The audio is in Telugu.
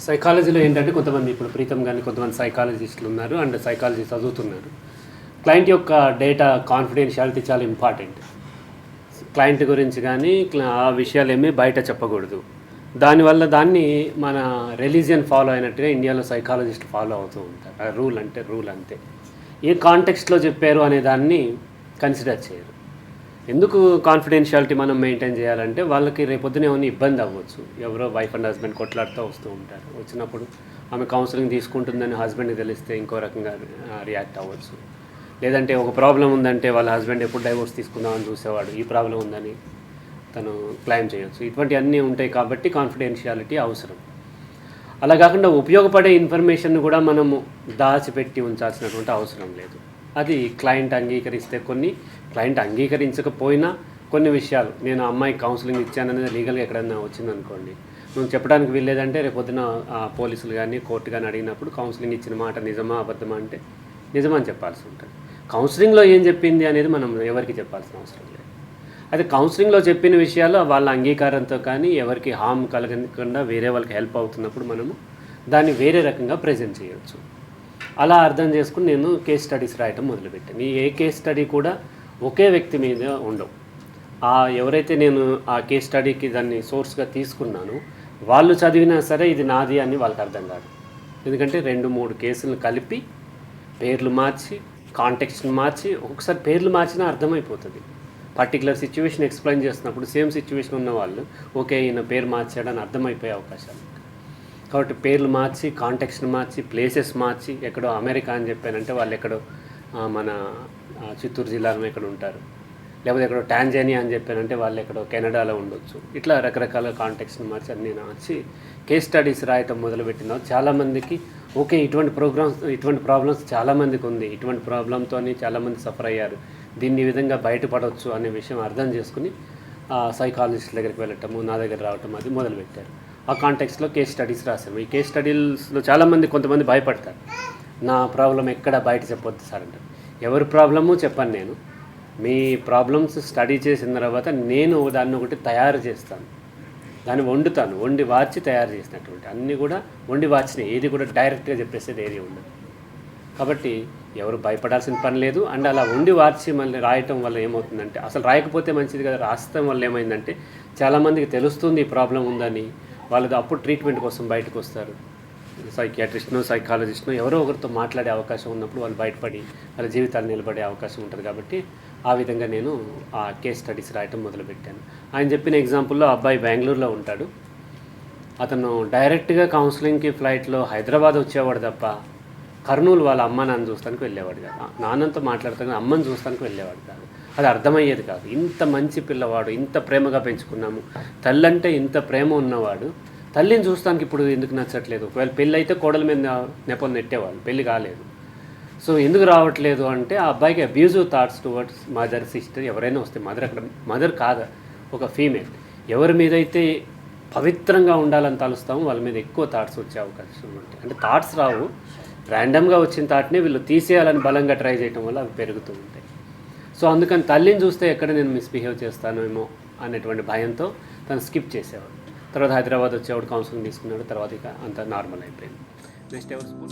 సైకాలజీలో ఏంటంటే కొంతమంది ఇప్పుడు ప్రీతం కానీ కొంతమంది సైకాలజిస్టులు ఉన్నారు అండ్ సైకాలజీ చదువుతున్నారు. క్లయింట్ యొక్క డేటా కాన్ఫిడెన్షియాలిటీ చాలా ఇంపార్టెంట్ క్లయింట్ గురించి కానీ ఆ విషయాలు ఏమీ బయట చెప్పకూడదు. దానివల్ల దాన్ని మన రిలీజియన్ ఫాలో అయినట్టుగా ఇండియాలో సైకాలజిస్ట్ ఫాలో అవుతూ ఉంటారు. ఆ రూల్ అంటే రూల్ అంతే. ఏ కాంటెక్స్ట్లో చెప్పారు అనే దాన్ని కన్సిడర్ చేయరు. ఎందుకు కాన్ఫిడెన్షియాలిటీ మనం మెయింటైన్ చేయాలంటే వాళ్ళకి రేపొద్దున ఏమైనా ఇబ్బంది అవ్వచ్చు. ఎవరో వైఫ్ అండ్ హస్బెండ్ కొట్లాడుతూ వస్తూ ఉంటారు. వచ్చినప్పుడు ఆమె కౌన్సిలింగ్ తీసుకుంటుందని హస్బెండ్కి తెలిస్తే ఇంకో రకంగా రియాక్ట్ అవ్వచ్చు. లేదంటే ఒక ప్రాబ్లం ఉందంటే వాళ్ళ హస్బెండ్ ఎప్పుడు డైవోర్స్ తీసుకుందామని చూసేవాడు. ఈ ప్రాబ్లం ఉందని తను క్లైమ్ చేయొచ్చు. ఇటువంటివన్నీ ఉంటాయి కాబట్టి కాన్ఫిడెన్షియాలిటీ అవసరం. అలా కాకుండా ఉపయోగపడే ఇన్ఫర్మేషన్ కూడా మనము దాచిపెట్టి ఉంచాల్సినటువంటి అవసరం లేదు. అది క్లయింట్ అంగీకరిస్తే కొన్ని క్లయింట్ అంగీకరించకపోయినా కొన్ని విషయాలు. నేను అమ్మాయి కౌన్సిలింగ్ ఇచ్చాననేది లీగల్గా ఎక్కడైనా వచ్చిందనుకోండి. నువ్వు చెప్పడానికి వీల్లేదంటే రేపు పొద్దున పోలీసులు కానీ కోర్టు కానీ అడిగినప్పుడు కౌన్సిలింగ్ ఇచ్చిన మాట నిజమా అబద్ధమా అంటే నిజమని చెప్పాల్సి ఉంటుంది. కౌన్సిలింగ్లో ఏం చెప్పింది అనేది మనం ఎవరికి చెప్పాల్సిన అవసరం లేదు. అయితే కౌన్సిలింగ్లో చెప్పిన విషయాలు వాళ్ళ అంగీకారంతో కానీ ఎవరికి హామ్ కలగకుండా వేరే వాళ్ళకి హెల్ప్ అవుతున్నప్పుడు మనము దాన్ని వేరే రకంగా ప్రజెంట్ చేయవచ్చు అలా అర్థం చేసుకుని నేను కేస్ స్టడీస్ రాయటం మొదలుపెట్టాను. ఈ ఏ కేస్ స్టడీ కూడా ఒకే వ్యక్తి మీద ఉండవు. ఆ ఎవరైతే నేను ఆ కేస్ స్టడీకి దాన్ని సోర్స్గా తీసుకున్నానో వాళ్ళు చదివినా సరే ఇది నాది అని వాళ్ళకి అర్థం కాదు. ఎందుకంటే రెండు మూడు కేసులను కలిపి పేర్లు మార్చి కాంటెక్స్ట్ని మార్చి ఒకసారి పేర్లు మార్చినా అర్థమైపోతుంది. పర్టికులర్ సిచ్యువేషన్ ఎక్స్ప్లెయిన్ చేస్తున్నప్పుడు సేమ్ సిచ్యువేషన్ ఉన్న వాళ్ళు ఓకే ఈయన పేరు మార్చాడని అర్థమైపోయే అవకాశాలు. కాబట్టి పేర్లు మార్చి కాంటెక్స్ట్ని మార్చి ప్లేసెస్ మార్చి ఎక్కడో అమెరికా అని చెప్పానంటే వాళ్ళు ఎక్కడో మన చిత్తూరు జిల్లాలో ఎక్కడ ఉంటారు. లేకపోతే ఎక్కడో టాంజానియా అని చెప్పానంటే వాళ్ళు ఎక్కడో కెనడాలో ఉండొచ్చు. ఇట్లా రకరకాల కాంటెక్స్ని మార్చి అన్నీ మార్చి కేస్ స్టడీస్ రాయటం మొదలుపెట్టిన. చాలామందికి ఓకే ఇటువంటి ప్రోగ్రామ్స్ ఇటువంటి ప్రాబ్లమ్స్ చాలామందికి ఉంది. ఇటువంటి ప్రాబ్లంతో చాలామంది సఫర్ అయ్యారు. దీన్ని విధంగా బయటపడవచ్చు అనే విషయం అర్థం చేసుకుని సైకాలజిస్ట్ దగ్గరికి వెళ్ళటము నా దగ్గర రావటం అది మొదలుపెట్టారు. ఆ కాంటెక్స్లో కేస్ స్టడీస్ రాశాము ఈ కేస్ స్టడీస్లో చాలామంది కొంతమంది భయపడతారు. నా ప్రాబ్లం ఎక్కడ బయట చెప్పొద్దు సార్ అంటే ఎవరి ప్రాబ్లము చెప్పను నేను. మీ ప్రాబ్లమ్స్ స్టడీ చేసిన తర్వాత నేను దాన్ని ఒకటి తయారు చేస్తాను. దాన్ని వండుతాను. వండి వార్చి తయారు చేసినటువంటి. అన్నీ కూడా వండి వాచిని ఏది కూడా డైరెక్ట్గా చెప్పేసేది ఏది ఉండదు. కాబట్టి ఎవరు భయపడాల్సిన పని లేదు. అండ్ అలా ఉండి వార్చి మళ్ళీ రాయటం వల్ల ఏమవుతుందంటే అసలు రాయకపోతే మంచిది కదా. రాస్తాం వల్ల ఏమైందంటే చాలామందికి తెలుస్తుంది ఈ ప్రాబ్లం ఉందని. వాళ్ళది అప్పుడు ట్రీట్మెంట్ కోసం బయటకు వస్తారు. సైకియాట్రిస్ట్నో సైకాలజిస్ట్నో ఎవరో ఒకరితో మాట్లాడే అవకాశం ఉన్నప్పుడు వాళ్ళు బయటపడి వాళ్ళ జీవితాలు నిలబడే అవకాశం ఉంటుంది కాబట్టి ఆ విధంగా నేను ఆ కేస్ స్టడీస్ రాయటం మొదలుపెట్టాను. ఆయన చెప్పిన ఎగ్జాంపుల్లో అబ్బాయి బెంగళూరులో ఉంటాడు. అతను డైరెక్ట్గా కౌన్సిలింగ్కి ఫ్లైట్లో హైదరాబాద్ వచ్చేవాడు తప్ప కర్నూలు వాళ్ళ అమ్మ నాన్న చూస్తానికి వెళ్ళేవాడు కాదు. నాన్నతో మాట్లాడతాను అమ్మని చూస్తానికి వెళ్ళేవాడు కాదు. అది అర్థమయ్యేది కాదు. ఇంత మంచి పిల్లవాడు ఇంత ప్రేమగా పెంచుకున్నాము. తల్లంటే ఇంత ప్రేమ ఉన్నవాడు. తల్లిని చూస్తానికి ఇప్పుడు ఎందుకు నచ్చట్లేదు? ఒకవేళ పెళ్ళి అయితే కోడల మీద నెపం నెట్టేవాళ్ళు. పెళ్ళి కాలేదు. సో ఎందుకు రావట్లేదు అంటే ఆ అబ్బాయికి abusive thoughts towards mother sister ఎవరైనా వస్తే మదర్ అక్కడ మదర్ కాదు? ఒక ఫీమేల్ ఎవరి మీద అయితే పవిత్రంగా ఉండాలని తలుస్తామో వాళ్ళ మీద ఎక్కువ థాట్స్ వచ్చే అవకాశం ఉంటాయి. అంటే థాట్స్ రావు. ర్యాండమ్గా వచ్చిన థాట్ని వీళ్ళు తీసేయాలని బలంగా ట్రై చేయడం వల్ల అవి పెరుగుతూ ఉంటాయి. సో అందుకని తల్లిని చూస్తే ఎక్కడ నేను మిస్బిహేవ్ చేస్తానేమో అనేటువంటి భయంతో తను స్కిప్ చేసేవాడు. తర్వాత హైదరాబాద్ వచ్చేవాడు కౌన్సిలింగ్ తీసుకున్నాడు తర్వాత ఇక అంత నార్మల్ అయిపోయింది. నెక్స్ట్ ఎవరు స్కూల్